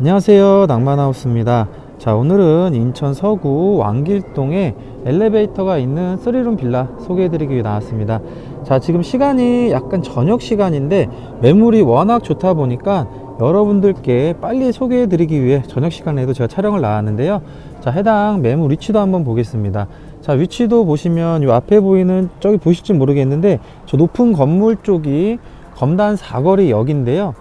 안녕하세요. 낭만하우스입니다. 자 오늘은 인천 서구 왕길동에 엘리베이터가 있는 3룸 빌라 소개해드리기 위해 나왔습니다. 자 지금 시간이 약간 저녁 시간인데 매물이 워낙 좋다 보니까 여러분들께 빨리 소개해드리기 위해 저녁 시간에도 제가 촬영을 나왔는데요. 자 해당 매물 위치도 한번 보겠습니다. 자 위치도 보시면 이 앞에 보이는 저기 보실지 모르겠는데 저 높은 건물 쪽이 검단 사거리 역인데요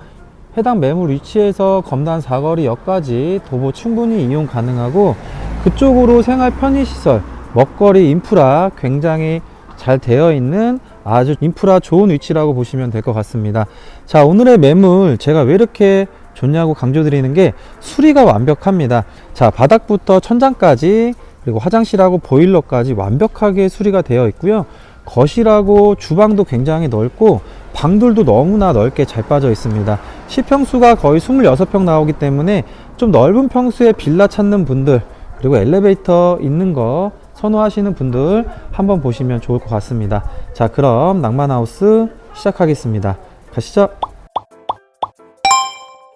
해당 매물 위치에서 검단 사거리역까지 도보 충분히 이용 가능하고 그쪽으로 생활 편의시설, 먹거리 인프라 굉장히 잘 되어 있는 아주 인프라 좋은 위치라고 보시면 될 것 같습니다. 자, 오늘의 매물 제가 왜 이렇게 좋냐고 강조드리는 게 수리가 완벽합니다. 자, 바닥부터 천장까지 그리고 화장실하고 보일러까지 완벽하게 수리가 되어 있고요. 거실하고 주방도 굉장히 넓고 방들도 너무나 넓게 잘 빠져 있습니다. 시평수가 거의 26평 나오기 때문에 좀 넓은 평수의 빌라 찾는 분들 그리고 엘리베이터 있는 거 선호하시는 분들 한번 보시면 좋을 것 같습니다. 자, 그럼 낭만하우스 시작하겠습니다. 가시죠.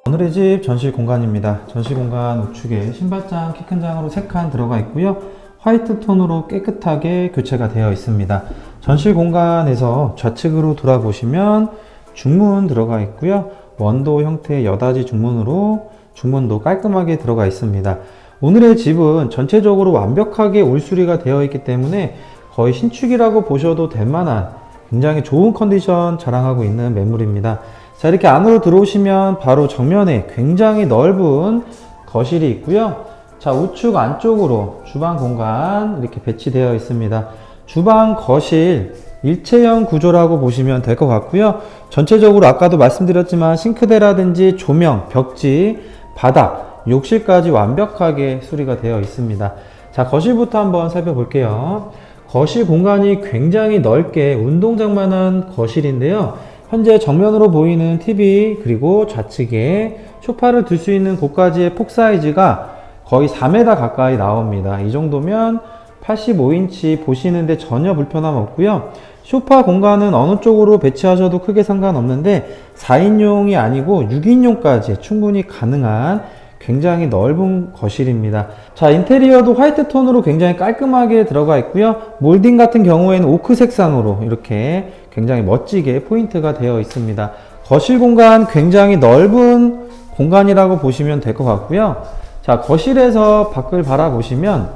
오늘의 집 전실 공간입니다. 전실 공간 우측에 신발장 키 큰 장으로 3칸 들어가 있고요. 화이트 톤으로 깨끗하게 교체가 되어 있습니다. 전실 공간에서 좌측으로 돌아보시면 중문 들어가 있고요. 원도 형태의 여닫이 중문으로 중문도 깔끔하게 들어가 있습니다. 오늘의 집은 전체적으로 완벽하게 올수리가 되어 있기 때문에 거의 신축이라고 보셔도 될 만한 굉장히 좋은 컨디션 자랑하고 있는 매물입니다. 자, 이렇게 안으로 들어오시면 바로 정면에 굉장히 넓은 거실이 있고요. 자, 우측 안쪽으로 주방 공간 이렇게 배치되어 있습니다. 주방 거실 일체형 구조라고 보시면 될 것 같고요. 전체적으로 아까도 말씀드렸지만 싱크대라든지 조명, 벽지, 바닥, 욕실까지 완벽하게 수리가 되어 있습니다. 자, 거실부터 한번 살펴볼게요. 거실 공간이 굉장히 넓게 운동장만한 거실인데요. 현재 정면으로 보이는 TV 그리고 좌측에 소파를 둘수 있는 곳까지의 폭 사이즈가 거의 4m 가까이 나옵니다. 이 정도면 85인치 보시는데 전혀 불편함 없고요. 소파 공간은 어느 쪽으로 배치하셔도 크게 상관없는데 4인용이 아니고 6인용까지 충분히 가능한 굉장히 넓은 거실입니다. 자, 인테리어도 화이트 톤으로 굉장히 깔끔하게 들어가 있고요. 몰딩 같은 경우에는 오크 색상으로 이렇게 굉장히 멋지게 포인트가 되어 있습니다. 거실 공간 굉장히 넓은 공간이라고 보시면 될 것 같고요. 자, 거실에서 밖을 바라보시면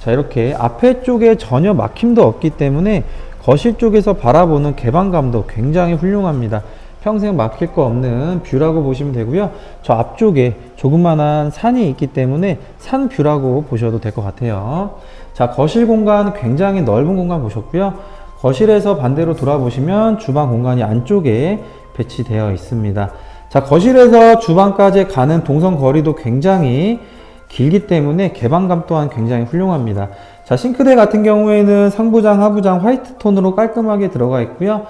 자, 이렇게 앞에 쪽에 전혀 막힘도 없기 때문에 거실 쪽에서 바라보는 개방감도 굉장히 훌륭합니다. 평생 막힐 거 없는 뷰라고 보시면 되고요. 저 앞쪽에 조그만한 산이 있기 때문에 산 뷰라고 보셔도 될 것 같아요. 자, 거실 공간 굉장히 넓은 공간 보셨고요. 거실에서 반대로 돌아보시면 주방 공간이 안쪽에 배치되어 있습니다. 자, 거실에서 주방까지 가는 동선 거리도 굉장히 길기 때문에 개방감 또한 굉장히 훌륭합니다. 자, 싱크대 같은 경우에는 상부장, 하부장 화이트 톤으로 깔끔하게 들어가 있고요.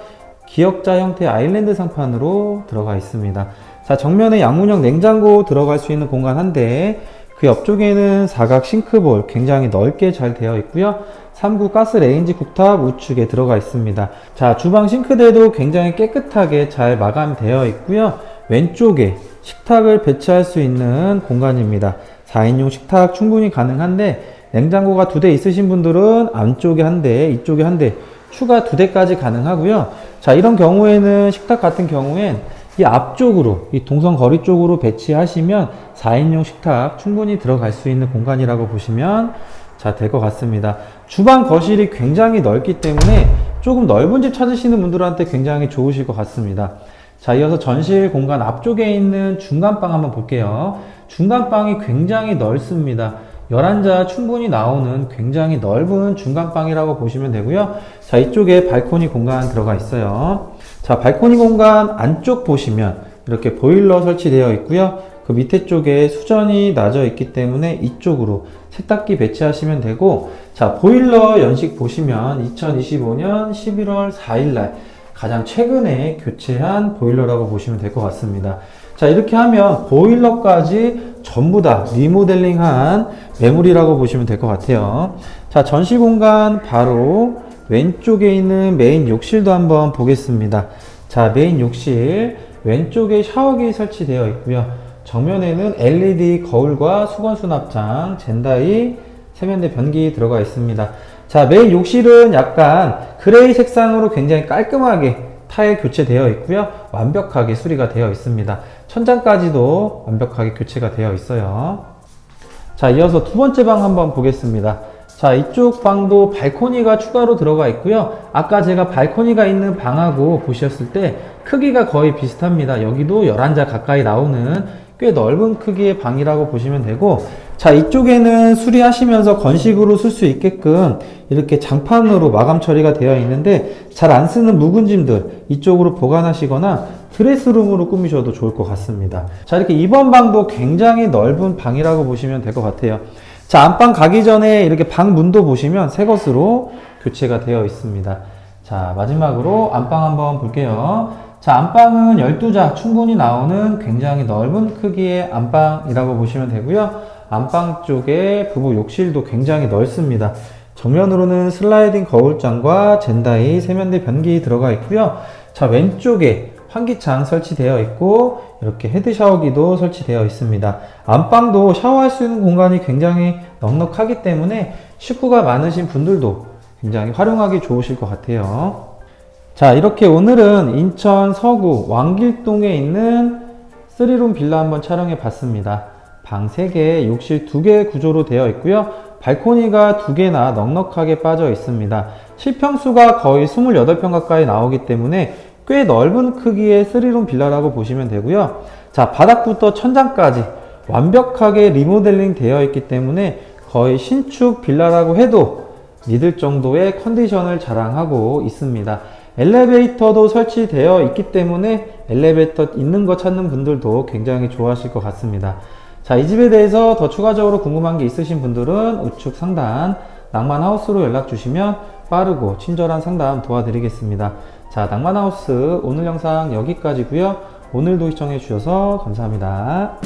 기역자 형태의 아일랜드 상판으로 들어가 있습니다. 자, 정면에 양문형 냉장고 들어갈 수 있는 공간 한 대, 그 옆쪽에는 사각 싱크볼 굉장히 넓게 잘 되어 있고요. 3구 가스 레인지 쿡탑 우측에 들어가 있습니다. 자, 주방 싱크대도 굉장히 깨끗하게 잘 마감되어 있고요. 왼쪽에 식탁을 배치할 수 있는 공간입니다. 4인용 식탁 충분히 가능한데 냉장고가 두 대 있으신 분들은 안쪽에 한 대, 이쪽에 한 대, 추가 두 대까지 가능하고요. 자, 이런 경우에는 식탁 같은 경우엔 이 앞쪽으로, 이 동선 거리 쪽으로 배치하시면 4인용 식탁 충분히 들어갈 수 있는 공간이라고 보시면 자, 될 것 같습니다. 주방 거실이 굉장히 넓기 때문에 조금 넓은 집 찾으시는 분들한테 굉장히 좋으실 것 같습니다. 자, 이어서 전실 공간 앞쪽에 있는 중간방 한번 볼게요. 중간방이 굉장히 넓습니다. 11자 충분히 나오는 굉장히 넓은 중간방이라고 보시면 되고요. 자, 이쪽에 발코니 공간 들어가 있어요. 자, 발코니 공간 안쪽 보시면 이렇게 보일러 설치되어 있고요. 그 밑에 쪽에 수전이 나져 있기 때문에 이쪽으로 세탁기 배치하시면 되고, 자, 보일러 연식 보시면 2025년 11월 4일 날 가장 최근에 교체한 보일러라고 보시면 될 것 같습니다. 자, 이렇게 하면 보일러까지 전부 다 리모델링한 매물이라고 보시면 될 것 같아요. 자, 전시 공간 바로 왼쪽에 있는 메인 욕실도 한번 보겠습니다. 자, 메인 욕실 왼쪽에 샤워기 설치되어 있고요. 정면에는 LED 거울과 수건 수납장, 젠다이, 세면대 변기 들어가 있습니다. 자, 메인 욕실은 약간 그레이 색상으로 굉장히 깔끔하게 타일 교체되어 있고요. 완벽하게 수리가 되어 있습니다. 천장까지도 완벽하게 교체가 되어 있어요. 자, 이어서 두 번째 방 한번 보겠습니다. 자, 이쪽 방도 발코니가 추가로 들어가 있고요. 아까 제가 발코니가 있는 방하고 보셨을 때 크기가 거의 비슷합니다. 여기도 11자 가까이 나오는 꽤 넓은 크기의 방이라고 보시면 되고, 자, 이쪽에는 수리하시면서 건식으로 쓸 수 있게끔 이렇게 장판으로 마감 처리가 되어 있는데, 잘 안 쓰는 묵은 짐들 이쪽으로 보관하시거나 드레스룸으로 꾸미셔도 좋을 것 같습니다. 자, 이렇게 이번 방도 굉장히 넓은 방이라고 보시면 될 것 같아요. 자, 안방 가기 전에 이렇게 방 문도 보시면 새 것으로 교체가 되어 있습니다. 자, 마지막으로 안방 한번 볼게요. 자, 안방은 12자 충분히 나오는 굉장히 넓은 크기의 안방이라고 보시면 되고요. 안방 쪽에 부부 욕실도 굉장히 넓습니다. 정면으로는 슬라이딩 거울장과 젠다이 세면대 변기 들어가 있고요. 자, 왼쪽에 환기창 설치되어 있고 이렇게 헤드 샤워기도 설치되어 있습니다. 안방도 샤워할 수 있는 공간이 굉장히 넉넉하기 때문에 식구가 많으신 분들도 굉장히 활용하기 좋으실 것 같아요. 자, 이렇게 오늘은 인천 서구 왕길동에 있는 3룸 빌라 한번 촬영해 봤습니다. 방 3개, 욕실 2개 구조로 되어 있고요. 발코니가 2개나 넉넉하게 빠져 있습니다. 실평수가 거의 28평 가까이 나오기 때문에 꽤 넓은 크기의 3룸 빌라라고 보시면 되고요. 자, 바닥부터 천장까지 완벽하게 리모델링 되어 있기 때문에 거의 신축 빌라라고 해도 믿을 정도의 컨디션을 자랑하고 있습니다. 엘리베이터도 설치되어 있기 때문에 엘리베이터 있는 거 찾는 분들도 굉장히 좋아하실 것 같습니다. 자, 이 집에 대해서 더 추가적으로 궁금한 게 있으신 분들은 우측 상단 낭만하우스로 연락 주시면 빠르고 친절한 상담 도와드리겠습니다. 자, 낭만하우스 오늘 영상 여기까지고요. 오늘도 시청해 주셔서 감사합니다.